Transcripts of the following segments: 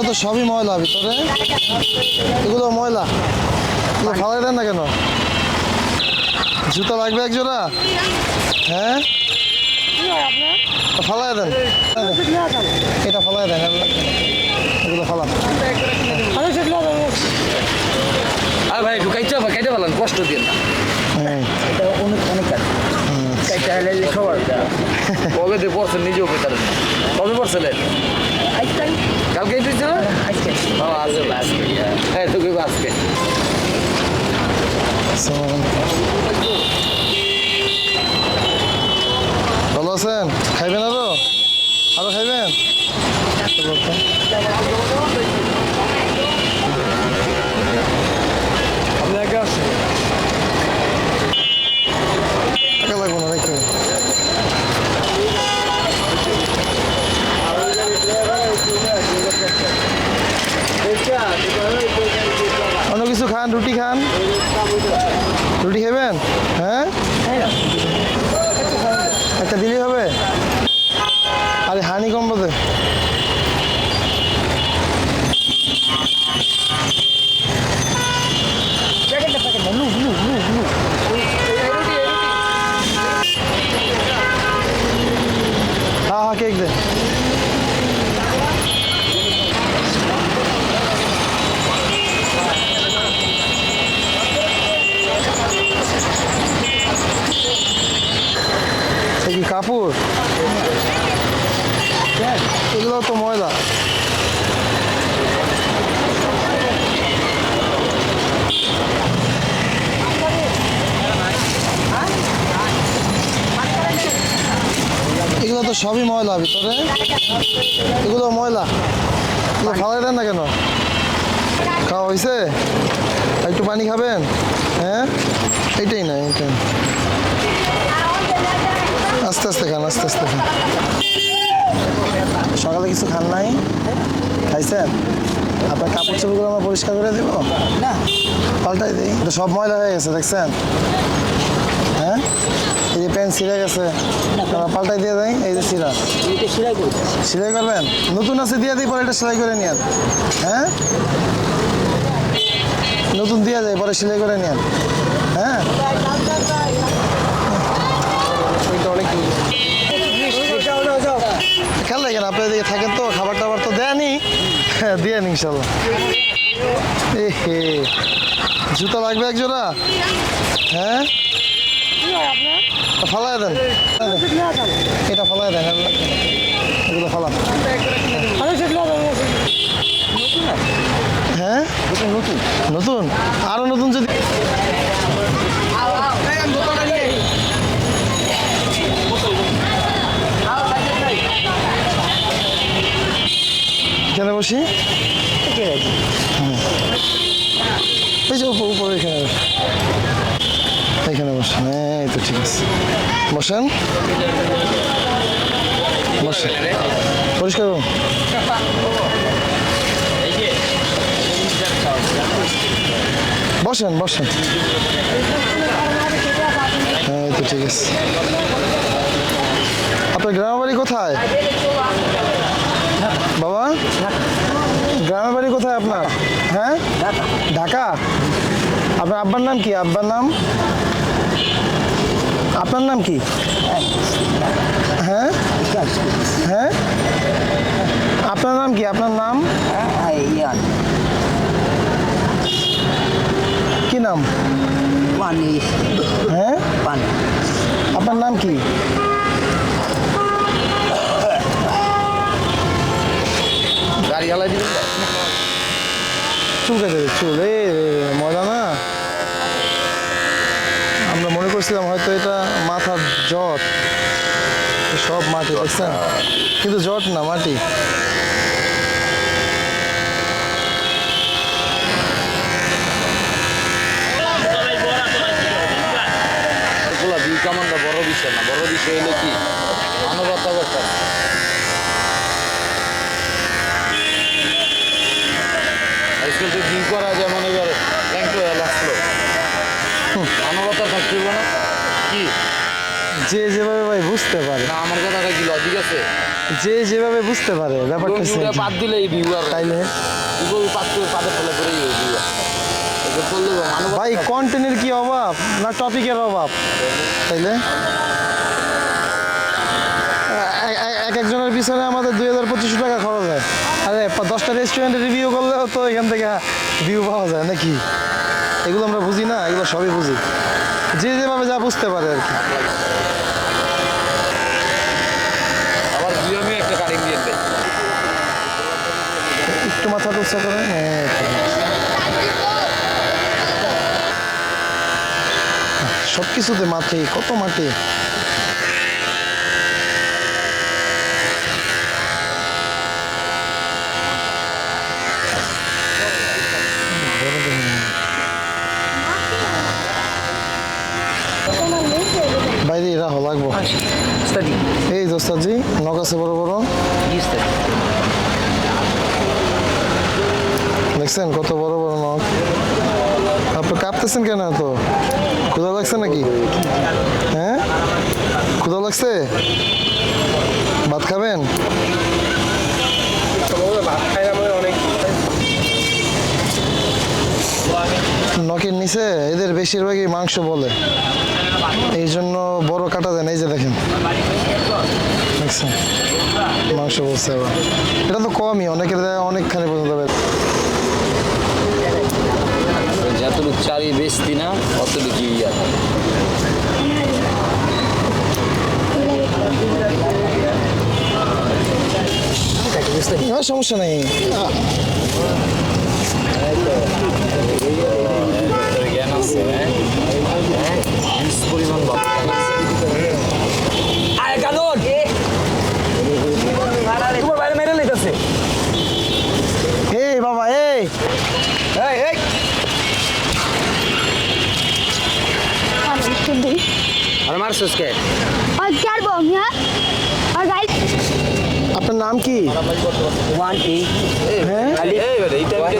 এগুলো তো সবই ময়লা ভিতরে। এগুলো ময়লা। এগুলো ফালাই দেন না কেন? জুতা লাগবে এক জোড়া? হ্যাঁ? ফালাই দেন। এটা ফালাই দেন না। এগুলো ফালান। আর ভাই ঢুকাইতে হবে কেটে কষ্ট দিয়ে না এটা অনেক অনেক কাজ হলে সবার কবে দিয়ে পড়ছেন নিজেও পেতার কবে পড়ছিলেন কালকে দিয়েছিল ও আজকে আজকে। হ্যাঁ তোকে আজকে আসসালামু আলাইকুম। ভালো আছেন খাইবেন আরও আরও খাইবেন তো বলতো। আপনি আগে আসেন টাকা লাগবে না রেখে অন্য কিছু খান রুটি খান রুটি খাবেন হ্যাঁ একটা দিলেই হবে আরে হানি কম বোধে হ্যাঁ হ্যাঁ কেক দে সে কি কাপড় এগুলো তো ময়লা এগুলো তো সবই ময়লা ভিতরে। এগুলো ময়লা। এগুলো ফালাই দেন না কেন? খাওয়া হয়েছে একটু পানি খাবেন? হ্যাঁ? এইটাই না এটাই আস্তে আস্তে খান আস্তে আস্তে খান। সকালে কিছু খান নাই? খাইছেন? আপনার কাপড় চোপড়গুলো আমরা পরিষ্কার করে দেবো? না। পাল্টাই দিই। সব ময়লা হয়ে গেছে দেখছেন? হ্যাঁ? এই যে প্যান্ট ছিঁড়ে গেছে পাল্টাই দিয়ে দেয় এই যে এটা সেলাই করবেন? নতুন আছে দিয়ে দিই পরে এটা সেলাই করে নিয়েন। হ্যাঁ? নতুন দিয়ে যায় পরে সেলাই করে নিয়েন। হ্যাঁ? খেয়াল রাখেন আপনি এদিকে থাকেন তো খাবার টাবার তো দেয়নি হ্যাঁ ইনশাল্লাহ। এ হে জুতা লাগবে এক জোড়া? হ্যাঁ? ফালাই দেন। এটা ফালাই দেন। এগুলো হ্যাঁ? নতুন। নতুন? আরও নতুন যদি এখানে বসি। হুম। এই যে উপর এখানে। এখানে বসেন এই তো ঠিক আছে। বসেন। বসেন পরিষ্কার বসেন বসেন। এই তো ঠিক আছে। আপনার গ্রামের বাড়ি কোথায়? বাবা? গ্রামের বাড়ি কোথায় আপনার? হ্যাঁ? ঢাকা? আপনার আব্বার নাম কি? আব্বার নাম? আপনার নাম কি? হ্যাঁ? হ্যাঁ? আপনার নাম কি? আপনার নাম? কি নাম? হ্যাঁ? পানি আপনার নাম কি? গাড়ি হালাই দিবেন। চুল কেটে চুল। করছিলাম হয়তো এটা মাথার জট। সব মাটি দেখছেন? কিন্তু জট না মাটি। এগুলো বড় বিষয় না। বড় বিষয় হলো কি? মানবতা ব্যাপার আজকাল তো ভিউ করা যেমন এবার র্যাঙ্ক হয়ে লাগল মানবতা থাকতে হবে না কি যে যেভাবে ভাই বুঝতে পারে। না আমার কথাটা কি লজিক আছে? যে যেভাবে বুঝতে পারে ব্যাপারটা same। বাদ দিলে এই ভিউ আর তাইলে? ভিউ পাত করে পাতে ফেলে করে এই ভিউ এটা করলে মানব ভাই কন্টেন্টের কি অভাব না টপিকের অভাব? তাইলে? এক একজনের পিছনে আমাদের দুই হাজার পঁচিশশো টাকা খরচ হয়। আরে দশটা রেস্টুরেন্টে রিভিউ করলেও তো এখান থেকে ভিউ পাওয়া যায় নাকি? এগুলো আমরা বুঝি না এগুলো সবই বুঝি। যে যেভাবে যা বুঝতে পারে আর কি। একটা মাথা উৎসাহ করে সব কিছুতে মাঠে কত মাঠে রাহো লাগবো। এই দোস্তাজি নখ আছে বড় বড়। দেখছেন কত বড় বড় নখ। আপনি কাঁপতেছেন কেন তো ক্ষুধা লাগছে নাকি? হ্যাঁ? ক্ষুধা লাগছে? ভাত খাবেন? নখের নিচে এদের বেশিরভাগই মাংস বলে। এই জন্য বড় কাটা দেন এই যে দেখেন। দেখছেন? মাংস বলছে আবার। এটা তো কমই অনেকের দেয় অনেকখানি পর্যন্ত। যতটুকু চারি বেচতি না অতটুকু ইয়া। সমস্যা নেই। হ্যাঁ হিউজ পরিমাণ আরে কাদর তোমার বাইরে মেরে লেগেছে এ বাবা এ এই এই আর মারছিস কে আর কার বম হ্যাঁ আপনার নাম কি? ওয়ান এইট হ্যাঁ?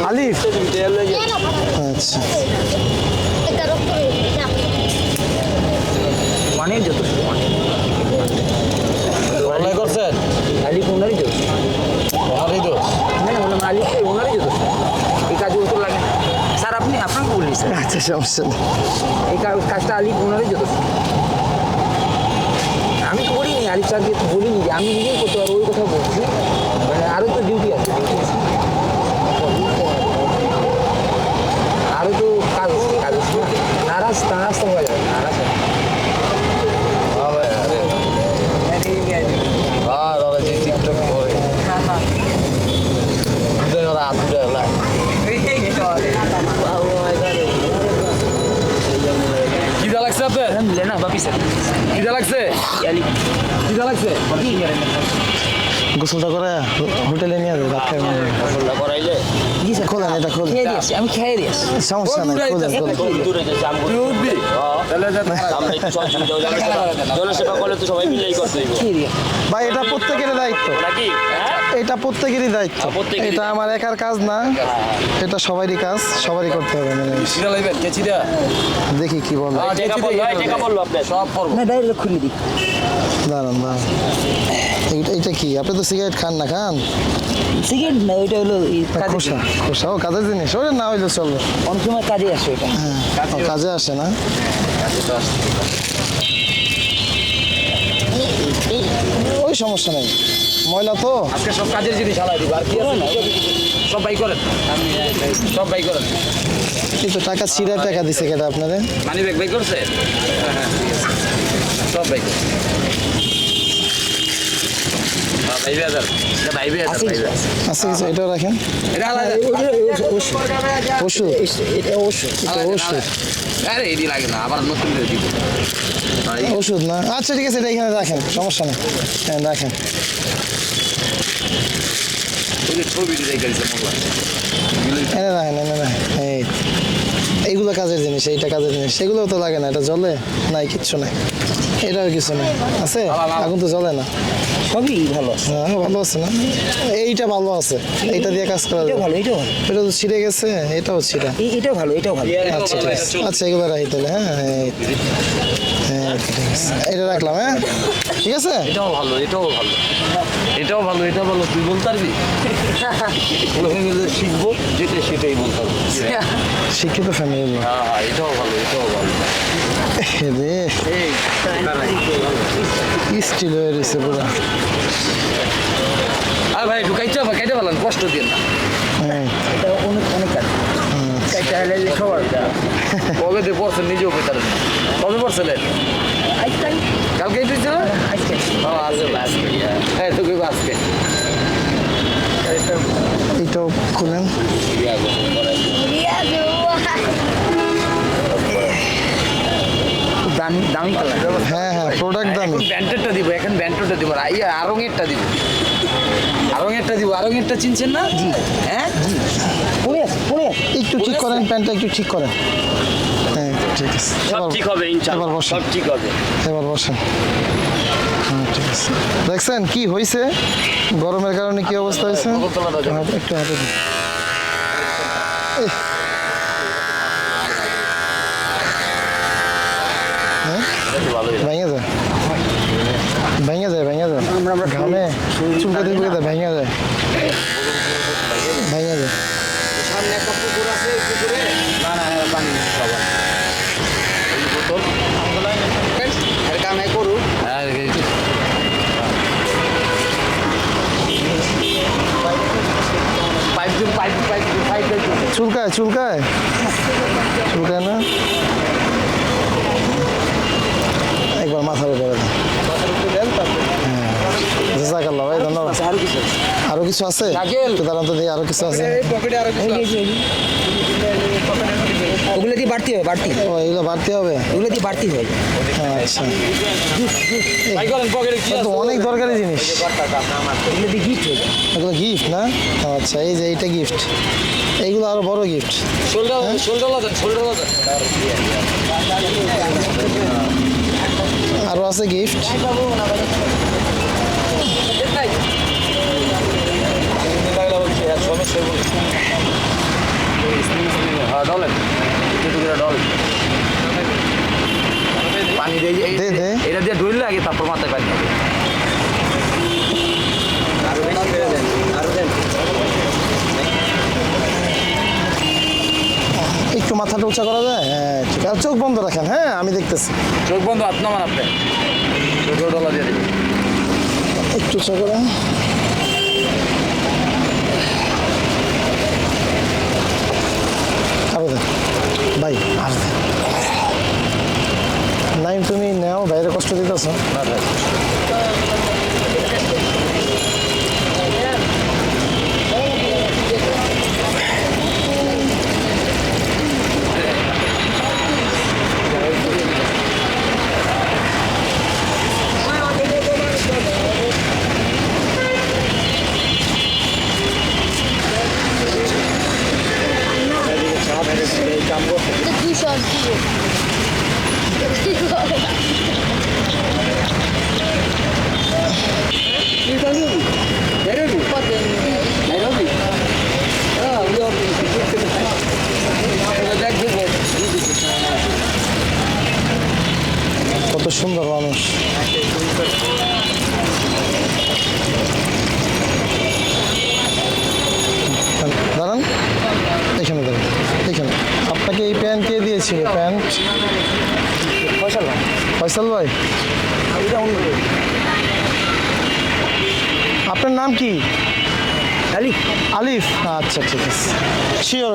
আলিফ। আচ্ছা। অনেক যত। অনেক করছেন আলিফ ওনারই যত ওনারই তো হ্যাঁ, ওনারই যত এই কাজে স্যার আপনি আপনাকে বলি স্যার। আচ্ছা সমস্যা এই কাজটা আলিফ ওনারই যত আমি তো বলিনি আমি নিজেই করতে পারব ওই কথা বলছি। ভাই এটা প্রত্যেকেরই দায়িত্ব। হ্যাঁ? এটা প্রত্যেকেরই দায়িত্ব। হ্যাঁ, এটা আমার একার কাজ না। এটা সবারই কাজ সবারই করতে হবে মানে। দেখি কি বলে। টেকা বলল এই টেকা বলল আপনার। সব পড়ব। না ডাইরেক্ট খুলে দিই। দাঁড়ান দাঁড়ান। এইটা কি? আপনি তো সিগারেট খান না খান? সিগারেট না ওইটা হলো এই কাজে খোসা খোসা ও কাজের জিনিস ওটা না হইলে চলবে। অনেক সময় কাজে আসে ওইটা হ্যাঁ কাজে আসে না? ওই সমস্যা নেই। ময়লা তো। আজকে সব কাজের জিনিস হালাই দিব আর কি আছে? না। সব বাই করেন? সব বাই করেন। কিন্তু টাকা ছিঁড়া টাকা দিছে কেটা আপনাদের মানি ব্যাগ বাই করছে? হ্যাঁ, হ্যাঁ, ঠিক আছে। সব বাই করেন এটা রাখেন। ওষুধ এটা ওষুধ এটা ওষুধ। আরে এডি লাগে না আবার নতুন করে দিব। ওষুধ না? আচ্ছা ঠিক আছে এটা এখানে রাখেন সমস্যা নেই। হ্যাঁ রাখেন। এনে রাখেন এনে রাখেন। এগুলো কাজের জিনিস এইটা কাজের জিনিস। সেগুলোও তো লাগে না এটা জ্বলে? নাই কিচ্ছু নাই। এটাও কিছু নাই। আছে? আগুন তো জ্বলে না। সবই ভালো হ্যাঁ ভালো আছে না? এইটা ভালো আছে। এইটা দিয়ে কাজ করা যাবে ভালো এটাও ভালো। এটা তো ছিঁড়ে গেছে? এটাও ছিঁড়া। এটাও ভালো এটাও ভালো। আচ্ছা ঠিক আছে। আচ্ছা এগুলো রাখি তাহলে হ্যাঁ? হ্যাঁ এটা রাখলাম হ্যাঁ? ঠিক আছে? এটাও ভালো এটাও ভালো। এটাও ভালো এটা ভালো তুই বলতে পারবি? শিখব যেটা সেটাই বলতে পারব শিক্ষিত ফ্যামিলি এটাও ভালো এটাও ভালো। রে। স্টিল হয়ে রয়েছে পুরো। আর ভাই একটু কাইটা কাইটা ভালো কষ্ট দিয়ে না। হ্যাঁ। এটা অনেক অনেক কাজ কাজটা হলে সবার কবে দিয়ে পড়ছেন নিজেও পেতার কবে পড়ছিলেন কালকে এটি ছিল আজকে ও আজকে আজকে হ্যাঁ তোকে আজকে। এইটাও খুলেন। দামি দামি কালার হ্যাঁ হ্যাঁ প্রোডাক্ট দামি এখন ব্যান্ডেরটা দিব এখন ব্যান্ডেরটা দিব। আর ইয়া আরঙেরটা দিব। আরঙেরটা দিব। আরঙেরটা চিনছেন না? জি। হ্যাঁ? পড়ে আছে পড়ে আছে। একটু ঠিক করেন প্যান্টটা একটু ঠিক করেন। হ্যাঁ ঠিক আছে। সব ঠিক হবে ইনশাআল্লাহ এবার বসেন। সব ঠিক হবে। এবার বসেন। হ্যাঁ ঠিক আছে। দেখছেন কি হয়েছে গরমের কারণে কি অবস্থা হয়েছে হাতে- একটু হাতে দিন। এহ। হ্যাঁ ভালো ভেঙে যায়। ভেঙে যায় ভেঙে যায়। ঘামে। চুলকাতে চুলকাতে ভেঙে যায়। ভেঙে যায়। সামনে একটা পুকুর আছে পুকুরে? না না পানি সবার। এই বোতল। আর কামে করু। হ্যাঁ pipe pipe pipe pipe pipe চুলকায় চুলকায় চুলকায়। কিছু আছে? তো দেখি আরও কিছু আছে। ওগুলো দিয়ে বাড়তি হবে? বাড়তি। ও এগুলো বাড়তে হবে? ওগুলো দিয়ে বাড়তি হয়? আচ্ছা। অনেক দরকারি জিনিস। এগুলো দিয়ে গিফট হয়ে যায় এগুলো গিফট না? আচ্ছা এই যে এইটা গিফট এইগুলো আরও বড় গিফট লাগান আরও আছে গিফট হ্যাঁ ডলেন একটু করে ডল পানি দিয়ে। এটা দিয়ে আগে তারপর মাথায় পানি একটু মাথাটা উঁচা করা যায়? হ্যাঁ ঠিক আছে। চোখ বন্ধ রাখেন হ্যাঁ আমি দেখতেছি। চোখ বন্ধ আপনার আপনি। ডলা দিয়ে একটু উঁচা করেন আরও দেন ভাই আর দেন নাই তুমি নেও বাইরে কষ্ট দিতেছ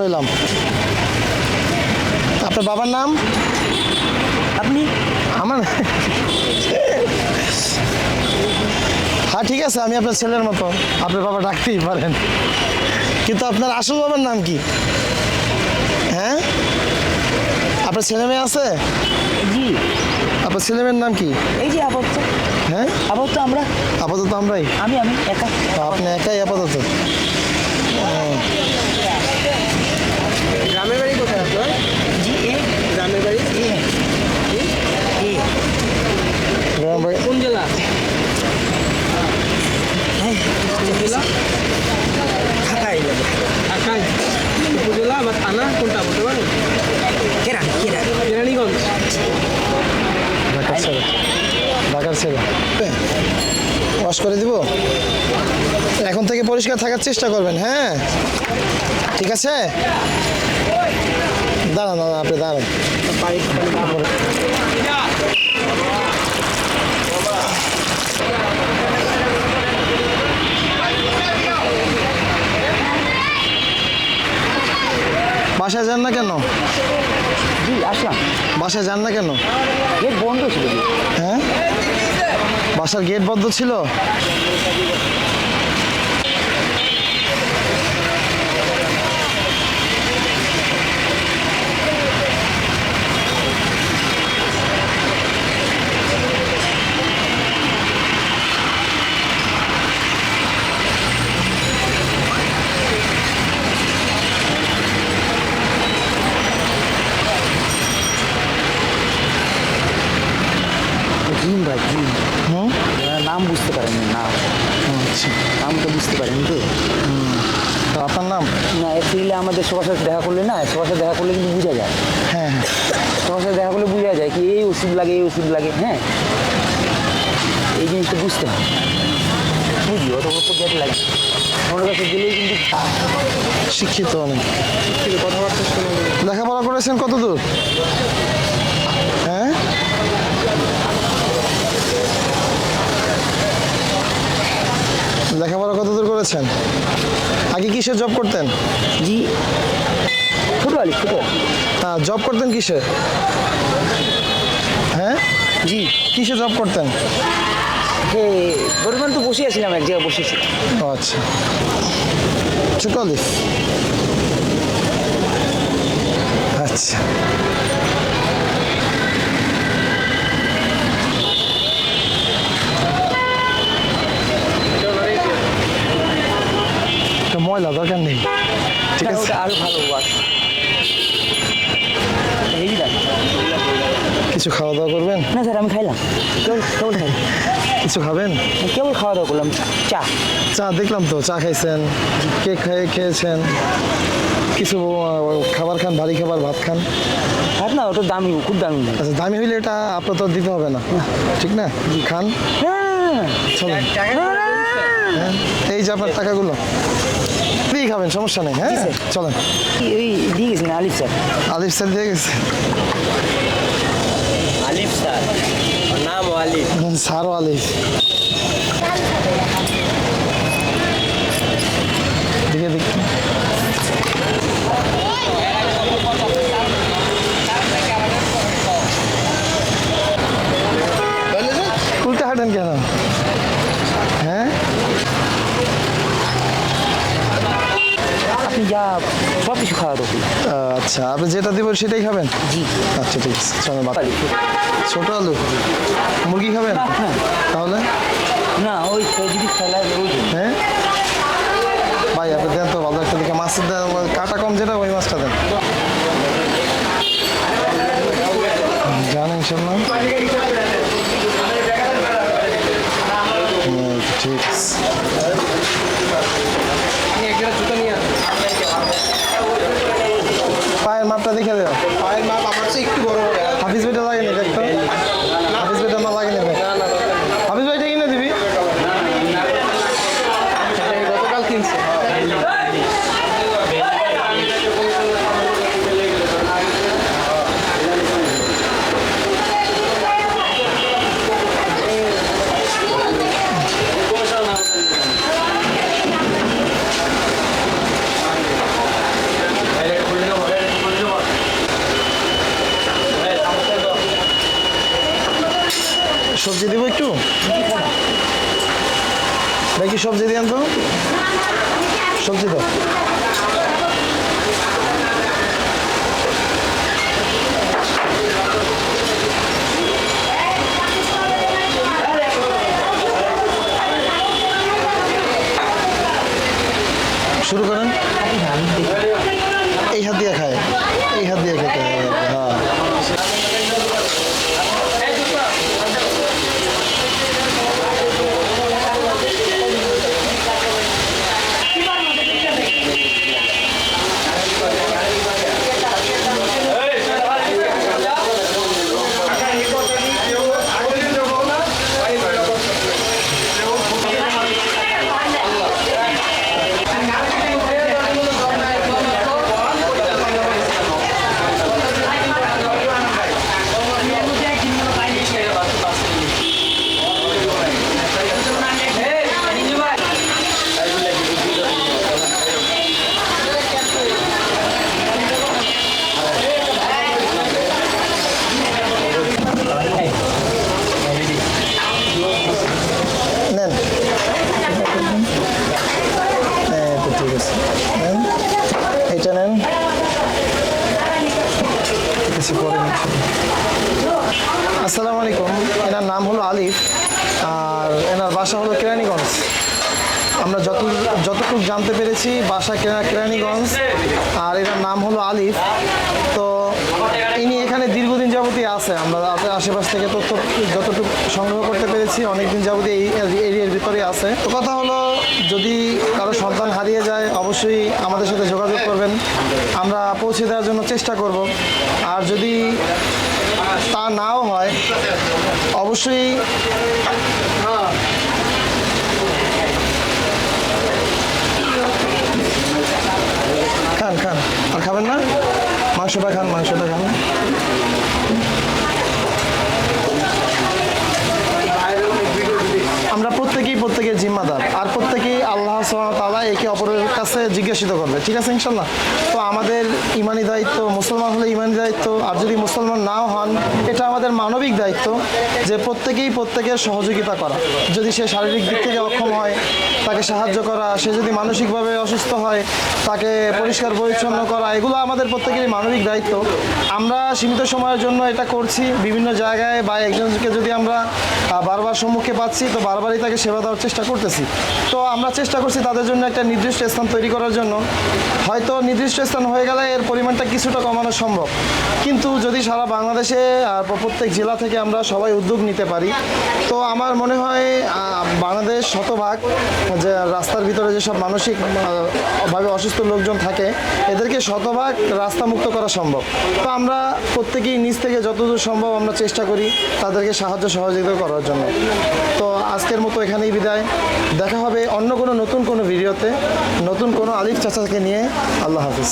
শিওর হইলাম আপনার বাবার নাম? আপনি? আমার হ্যাঁ ঠিক আছে আমি আপনার ছেলের মতো। আপনার বাবা ডাকতেই পারেন। কিন্তু আপনার আসল বাবার নাম কি? হ্যাঁ? আপনার ছেলে মেয়ে আছে? জি। আপনার ছেলে মেয়ের নাম কি? এই যে আপাতত। হ্যাঁ? আপাতত আমরা আপাতত আমরাই? আমি আমি একা। আপনি একাই আপাতত গ্রামের বাড়ি কোথায় আপনার জি এই আমার কোন জেলা? জেলা? ঢাকায় ঢাকায় উপজেলা বা থানা কোনটা বলতে পারেন কেরান কেরান। কেরানীগঞ্জ। ঢাকার ছেলে ঢাকার ছেলে ওয়াশ করে দিব। এখন থেকে পরিষ্কার থাকার চেষ্টা করবেন হ্যাঁ? ঠিক আছে? দাঁড়ান দাঁড়ান আপনি দাঁড়ান। বাসায় যান না কেন? জি আসলাম। বাসায় যান না কেন? গেট বন্ধ ছিল। হ্যাঁ? বাসার গেট বন্ধ ছিল জিম ভাই জিম হুম নাম বুঝতে পারেননি না আচ্ছা নাম তো বুঝতে পারেন তো তো আপনার নাম না সবার সাথে দেখা করলে না সবার সাথে দেখা করলে কিন্তু বোঝা যায়। হ্যাঁ হ্যাঁ। সবার সাথে দেখা করলে বোঝা যায় কি এই ওষুধ লাগে এই ওষুধ লাগে হ্যাঁ? এই জিনিসটা বুঝতে হয়। বুঝি অত বড় গেট লাগে ওনার কাছে গেলেই কিন্তু শিক্ষিত অনেক। কথাবার্তা লেখাপড়া করেছেন কত দূর? হ্যাঁ? লেখাপড়া কত দূর করেছেন? আগে কিসের জব করতেন? জি। আলি ছোটো হ্যাঁ জব করতেন কিসে? হ্যাঁ? জি। কিসে জব করতেন? বর্তমান তো বসে আছিলাম এক জায়গায় বসেছি। আচ্ছা। আলিফ আচ্ছা। ময়লা দরকার নেই ঠিক আছে? আরও ভালো কিছু খাওয়া দাওয়া করবেন? না স্যার আমি খাইলাম। কেবল খাই কিছু খাবেন? কেবল খাওয়া দাওয়া করলাম? চা। চা দেখলাম তো চা খাইছেন কেক খাই খেয়েছেন। কিছু খাবার খান ভারী খাবার ভাত খান। ভাত না ওটা দামি খুব দামি। আচ্ছা দামি হইলে এটা আপনার তো দিতে হবে না। ঠিক না? খান। চলেন। হ্যাঁ? এই যে আপনার টাকাগুলো। দিয়ে খাবেন সমস্যা নেই হ্যাঁ? চলেন। ওই দিয়ে গেছেন আলিফ স্যার? আলিফ স্যার দিয়ে গেছে। আলিফ স্যার নাম আলিফ। স্যারও আলিফ। সব কিছু খাওয়া দাওয়া আচ্ছা আপনি যেটা দিব সেটাই খাবেন? জি। আচ্ছা ঠিক আছে ছোট আলু? মুরগি খাবেন? হ্যাঁ। তাহলে? না ওই যদি খেলা হ্যাঁ? ভাই আপনি দেন তো ভালো একটা দিকে মাছের দেন কাটা কম যেটা ওই মাছটা দেন। জান ইনশাল্লাহ হুম, ঠিক আছে পায়ের মাপটা দেখে দেও পায়ের মাপ আমার চেয়ে একটু বড় হবে হাফিজ ভাইটা লাগেনি দেখতো হাফিজ ভাইটা আমার লাগেনি দেখ হাফিজ ভাইটা কিনে দিবি গতকাল কিনছে সবজি দিব একটু ভাই সবজি দিয়ে তো? সবজি দাও শুরু করেন এই হাত দিয়ে খায় এই হাত দিয়ে খেতে হয় হ্যাঁ বলতেছি পরে আসসালামু আলাইকুম। এনার নাম হলো আলিফ, আর এনার বাসা হলো কেরানীগঞ্জ। আমরা যত যতটুকু জানতে পেরেছি, বাসা কেরা- কেরানীগঞ্জ, আর এনার নাম হলো আলিফ। তো ইনি এখানে দীর্ঘদিন যাবতই আছে। আমরা আশেপাশ থেকে তথ্য, যতটুকু সংগ্রহ করতে পেরেছি, অনেকদিন যাবতই এই এরিয়ার ভিতরে আছে। তো কথা হলো, যদি কারও সন্তান হারিয়ে যায়, অবশ্যই আমাদের সাথে যোগাযোগ করবেন। আমরা পৌঁছে দেওয়ার জন্য চেষ্টা করব। আর যদি তা নাও হয়, অবশ্যই খান খান। আর খাবেন না? মাংসটা খান মাংসটা খান। আমরা প্রত্যেকেই প্রত্যেকের জিম্মাদার, আর প্রত্যেকেই আল্লাহ তালা একে অপরের কাছে জিজ্ঞাসিত করবে, ঠিক আছে ইনশাল্লাহ তো আমাদের ইমানি দায়িত্ব, মুসলমান হলে ইমানি দায়িত্ব, আর যদি মুসলমান নাও হন, এটা আমাদের মানবিক দায়িত্ব যে প্রত্যেকেই প্রত্যেকের সহযোগিতা করা। যদি সে শারীরিক দিক থেকে অক্ষম হয়, তাকে সাহায্য করা, সে যদি মানসিকভাবে অসুস্থ হয়, তাকে পরিষ্কার পরিচ্ছন্ন করা, এগুলো আমাদের প্রত্যেকেরই মানবিক দায়িত্ব। আমরা সীমিত সময়ের জন্য এটা করছি, বিভিন্ন জায়গায় বা একজনকে যদি আমরা বারবার সম্মুখে পাচ্ছি, তো বারবারই তাকে সেবা দেওয়ার চেষ্টা করতেছি। তো আমরা করছি তাদের জন্য একটা নির্দিষ্ট স্থান তৈরি করার জন্য। হয়তো নির্দিষ্ট স্থান হয়ে গেলে এর পরিমাণটা কিছুটা কমানো সম্ভব। কিন্তু যদি সারা বাংলাদেশে আর প্রত্যেক জেলা থেকে আমরা সবাই উদ্যোগ নিতে পারি তো আমার মনে হয় বাংলাদেশ শতভাগ যে রাস্তার ভিতরে যেসব মানসিক আহ, অসুস্থ লোকজন থাকে এদেরকে শতভাগ রাস্তা মুক্ত করা সম্ভব। তো আমরা প্রত্যেকেই নিজ থেকে যতদূর সম্ভব আমরা চেষ্টা করি তাদেরকে সাহায্য সহযোগিতা করার জন্য। তো আজকের মতো এখানেই বিদায়। দেখা হবে অন্য কোনো নতুন কোনো ভিডিওতে নতুন কোনো আলিফ চাচাকে নিয়ে আল্লাহ হাফিজ।